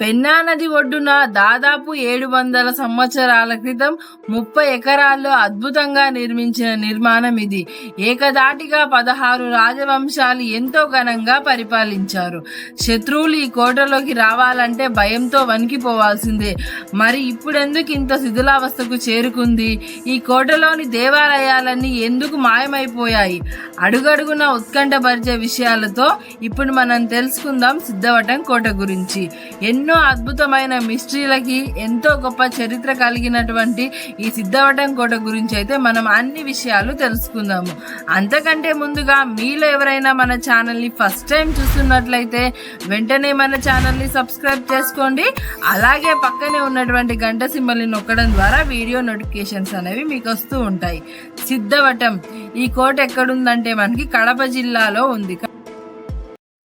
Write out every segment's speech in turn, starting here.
పెన్నా నది ఒడ్డున దాదాపు ఏడు వందల సంవత్సరాల క్రితం ముప్పై ఎకరాల్లో అద్భుతంగా నిర్మించిన నిర్మాణం ఇది. ఏకదాటిగా పదహారు రాజవంశాలు ఎంతో ఘనంగా పరిపాలించారు. శత్రువులు ఈ కోటలోకి రావాలంటే భయంతో వణికిపోవాల్సిందే. మరి ఇప్పుడెందుకు ఇంత శిథిలావస్థకు చేరుకుంది? ఈ కోటలోని దేవాలయాలన్నీ ఎందుకు మాయమైపోయాయి? అడుగడుగున ఉత్కంఠపరిచే విషయాలతో ఇప్పుడు మనం తెలుసుకుందాం సిద్ధవటం కోట గురించి. ఎన్నో అద్భుతమైన మిస్టరీలకి ఎంతో గొప్ప చరిత్ర కలిగినటువంటి ఈ సిద్ధవటం కోట గురించి అయితే మనం అన్ని విషయాలు తెలుసుకుందాము. అంతకంటే ముందుగా మీలో ఎవరైనా మన ఛానల్ని ఫస్ట్ టైం చూస్తున్నట్లయితే వెంటనే మన ఛానల్ని సబ్స్క్రైబ్ చేసుకోండి. అలాగే పక్కనే ఉన్నటువంటి గంట సింబల్ని నొక్కడం ద్వారా వీడియో నోటిఫికేషన్స్ అనేవి మీకు వస్తూ ఉంటాయి. సిద్ధవటం ఈ కోట ఎక్కడుందంటే మనకి కడప జిల్లాలో ఉంది.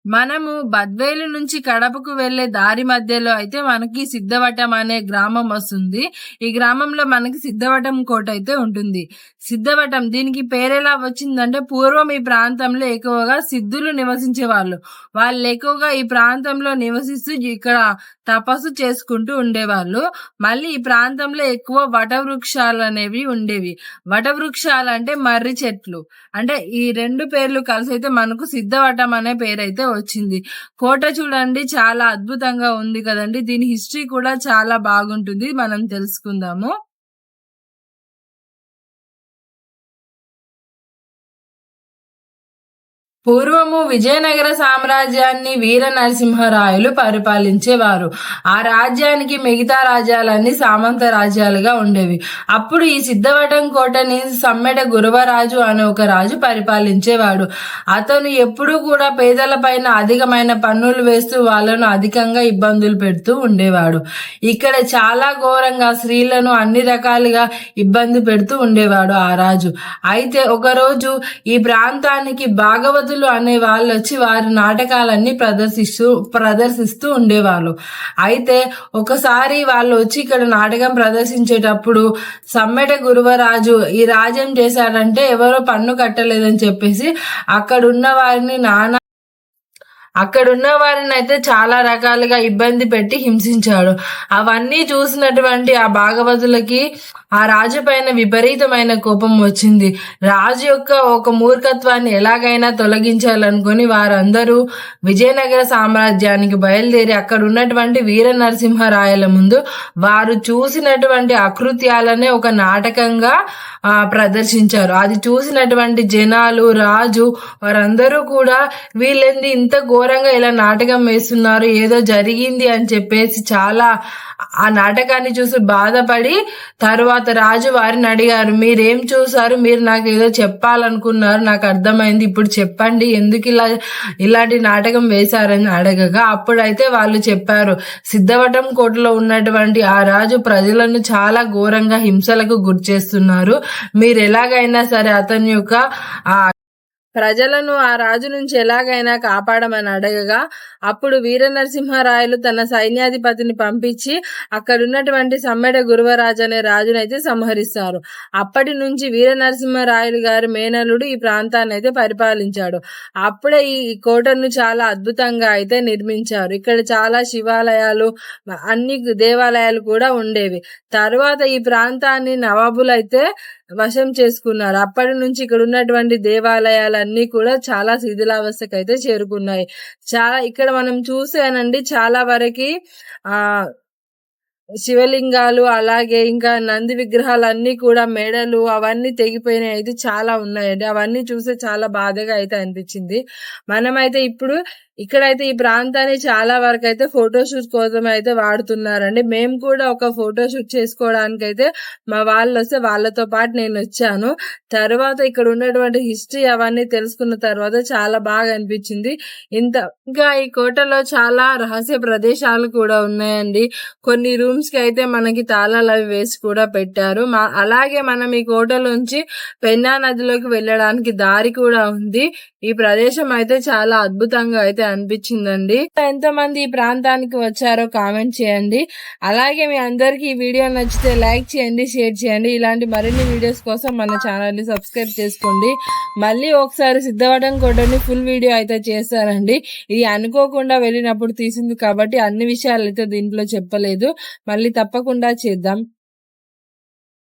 మనము బద్వేలు నుంచి కడపకు వెళ్ళే దారి మధ్యలో అయితే మనకి సిద్ధవటం అనే గ్రామం వస్తుంది. ఈ గ్రామంలో మనకి సిద్ధవటం కోట అయితే ఉంటుంది. సిద్ధవటం దీనికి పేరెలా వచ్చిందంటే పూర్వం ఈ ప్రాంతంలో ఎక్కువగా సిద్ధులు నివసించే వాళ్ళు వాళ్ళు ఎక్కువగా ఈ ప్రాంతంలో నివసిస్తూ ఇక్కడ తపస్సు చేసుకుంటూ ఉండేవాళ్ళు. మళ్ళీ ఈ ప్రాంతంలో ఎక్కువ వటవృక్షాలు అనేవి ఉండేవి. వటవృక్షాలు అంటే మర్రి చెట్లు. అంటే ఈ రెండు పేర్లు కలిసి అయితే మనకు సిద్ధవటం అనే పేరు అయితే వచ్చింది. కోట చూడండి చాలా అద్భుతంగా ఉంది కదండి. దీని హిస్టరీ కూడా చాలా బాగుంటుంది. మనం తెలుసుకుందాము. పూర్వము విజయనగర సామ్రాజ్యాన్ని వీర నరసింహరాయలు పరిపాలించేవారు. ఆ రాజ్యానికి మిగతా రాజ్యాలన్నీ సామంత రాజ్యాలుగా ఉండేవి. అప్పుడు ఈ సిద్ధవటం కోటని సమ్మెట గురువరాజు అనే ఒక రాజు పరిపాలించేవాడు. అతను ఎప్పుడూ కూడా పేదల పైన అధికమైన పన్నులు వేస్తూ వాళ్ళను అధికంగా ఇబ్బందులు పెడుతూ ఉండేవాడు. ఇక్కడ చాలా ఘోరంగా స్త్రీలను అన్ని రకాలుగా ఇబ్బంది పెడుతూ ఉండేవాడు ఆ రాజు. అయితే ఒకరోజు ఈ ప్రాంతానికి భాగవతులు అనే వాళ్ళు వచ్చి వారి నాటకాలన్నీ ప్రదర్శిస్తూ ప్రదర్శిస్తూ ఉండేవాళ్ళు. అయితే ఒకసారి వాళ్ళు వచ్చి ఇక్కడ నాటకం ప్రదర్శించేటప్పుడు సమ్మెట గురువరాజు ఈ రాజ్యం చేశాడంటే ఎవరో పన్ను కట్టలేదని చెప్పేసి అక్కడున్న వారిని నానా అక్కడున్న వారిని అయితే చాలా రకాలుగా ఇబ్బంది పెట్టి హింసించాడు. అవన్నీ చూసినటువంటి ఆ భాగవతులకి ఆ రాజు పైన విపరీతమైన కోపం వచ్చింది. రాజు యొక్క ఒక మూర్ఖత్వాన్ని ఎలాగైనా తొలగించాలనుకుని వారందరూ విజయనగర సామ్రాజ్యానికి బయలుదేరి అక్కడ ఉన్నటువంటి వీర నరసింహరాయల ముందు వారు చూసినటువంటి అకృత్యాలనే ఒక నాటకంగా ప్రదర్శించారు. అది చూసినటువంటి జనాలు రాజు వారందరూ కూడా వీళ్ళేంది ఇంత ఘోరంగా ఇలా నాటకం వేస్తున్నారు ఏదో జరిగింది అని చెప్పేసి చాలా ఆ నాటకాన్ని చూసి బాధపడి తర్వాత రాజు వారిని అడిగారు మీరేం చూసారు మీరు నాకు ఏదో చెప్పాలనుకున్నారు నాకు అర్థమైంది ఇప్పుడు చెప్పండి ఎందుకు ఇలా ఇలాంటి నాటకం వేశారని అడగగా అప్పుడైతే వాళ్ళు చెప్పారు సిద్ధవటం కోటలో ఉన్నటువంటి ఆ రాజు ప్రజలను చాలా ఘోరంగా హింసలకు గురి చేస్తున్నారు. మీరు ఎలాగైనా సరే అతని యొక్క ఆ ప్రజలను ఆ రాజు నుంచి ఎలాగైనా కాపాడమని అడగగా అప్పుడు వీరనరసింహరాయలు తన సైన్యాధిపతిని పంపించి అక్కడున్నటువంటి సమ్మెడ గురువరాజు అనే రాజునైతే సంహరిస్తారు. అప్పటి నుంచి వీరనరసింహరాయలు గారి మేనలుడు ఈ ప్రాంతాన్ని అయితే పరిపాలించాడు. అప్పుడే ఈ కోటను చాలా అద్భుతంగా అయితే నిర్మించారు. ఇక్కడ చాలా శివాలయాలు అన్ని దేవాలయాలు కూడా ఉండేవి. తర్వాత ఈ ప్రాంతాన్ని నవాబులు అయితే వశం చేసుకున్నారు. అప్పటి నుంచి ఇక్కడ ఉన్నటువంటి దేవాలయాలన్నీ కూడా చాలా శిథిలావస్థకు అయితే చేరుకున్నాయి. చాలా ఇక్కడ మనం చూసానండి చాలా వరకు ఆ శివలింగాలు అలాగే ఇంకా నంది విగ్రహాలు అన్నీ కూడా మెడలు అవన్నీ తెగిపోయినాయి. అయితే చాలా ఉన్నాయండి. అవన్నీ చూస్తే చాలా బాధగా అయితే అనిపించింది. మనమైతే ఇప్పుడు ఇక్కడైతే ఈ ప్రాంతాన్ని చాలా వరకు అయితే ఫోటోషూట్ కోసం అయితే వాడుతున్నారండి. మేము కూడా ఒక ఫోటోషూట్ చేసుకోవడానికి అయితే మా వాళ్ళు వస్తే వాళ్ళతో పాటు నేను వచ్చాను. తర్వాత ఇక్కడ ఉన్నటువంటి హిస్టరీ అవన్నీ తెలుసుకున్న తర్వాత చాలా బాగా అనిపించింది. ఇంత ఇంకా ఈ కోటలో చాలా రహస్య ప్రదేశాలు కూడా ఉన్నాయండి. కొన్ని రూమ్స్కి అయితే మనకి తాళాలు అవి వేసి కూడా పెట్టారు. మా అలాగే మనం ఈ కోటలోంచి పెన్నా నదిలోకి వెళ్ళడానికి దారి కూడా ఉంది. ఈ ప్రదేశం అయితే చాలా అద్భుతంగా అయితే అనిపించిందండి. ఎంత మంది ఈ ప్రాంతానికి వచ్చారో కామెంట్ చేయండి. అలాగే మీ అందరికి ఈ వీడియో నచ్చితే లైక్ చేయండి షేర్ చేయండి. ఇలాంటి మరిన్ని వీడియోస్ కోసం మన ఛానల్ని సబ్స్క్రైబ్ చేసుకోండి. మళ్ళీ ఒకసారి సిద్ధవటం కోటని ఫుల్ వీడియో అయితే చేస్తానండి ఇది అనుకోకుండా వెళ్ళినప్పుడు తీసింది కాబట్టి అన్ని విషయాలు అయితే దీంట్లో చెప్పలేదు. మళ్ళీ తప్పకుండా చేద్దాం.